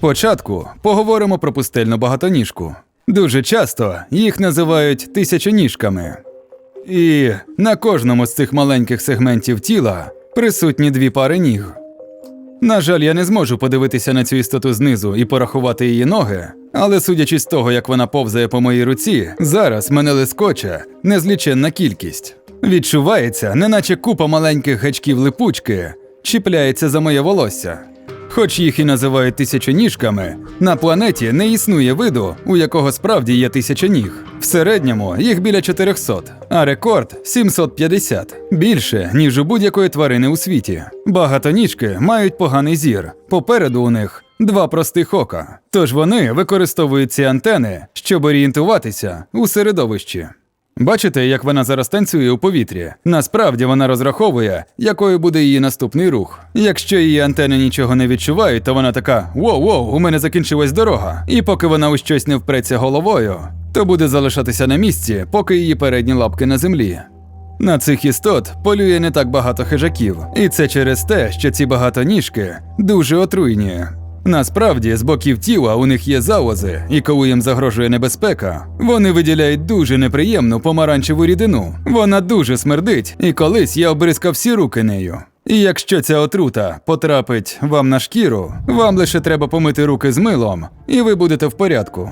Спочатку поговоримо про пустельну багатоніжку. Дуже часто їх називають тисячоніжками. І на кожному з цих маленьких сегментів тіла присутні дві пари ніг. На жаль, я не зможу подивитися на цю істоту знизу і порахувати її ноги, але судячи з того, як вона повзає по моїй руці, зараз мене лискоче незліченна кількість. Відчувається, неначе купа маленьких гачків липучки чіпляється за моє волосся. Хоч їх і називають тисячоніжками, на планеті не існує виду, у якого справді є тисяча ніг. В середньому їх біля 400, а рекорд 750. Більше, ніж у будь-якої тварини у світі. Багатоніжки мають поганий зір. Попереду у них два простих ока. Тож вони використовують ці антени, щоб орієнтуватися у середовищі. Бачите, як вона зараз танцює у повітрі? Насправді вона розраховує, якою буде її наступний рух. Якщо її антени нічого не відчувають, то вона така: воу-воу, у мене закінчилась дорога. І поки вона у щось не впреться головою, то буде залишатися на місці, поки її передні лапки на землі. На цих істот полює не так багато хижаків, і це через те, що ці багатоніжки дуже отруйні. Насправді, з боків тіла у них є залози, і коли їм загрожує небезпека, вони виділяють дуже неприємну помаранчеву рідину. Вона дуже смердить, і колись я обрискав всі руки нею. І якщо ця отрута потрапить вам на шкіру, вам лише треба помити руки з милом, і ви будете в порядку.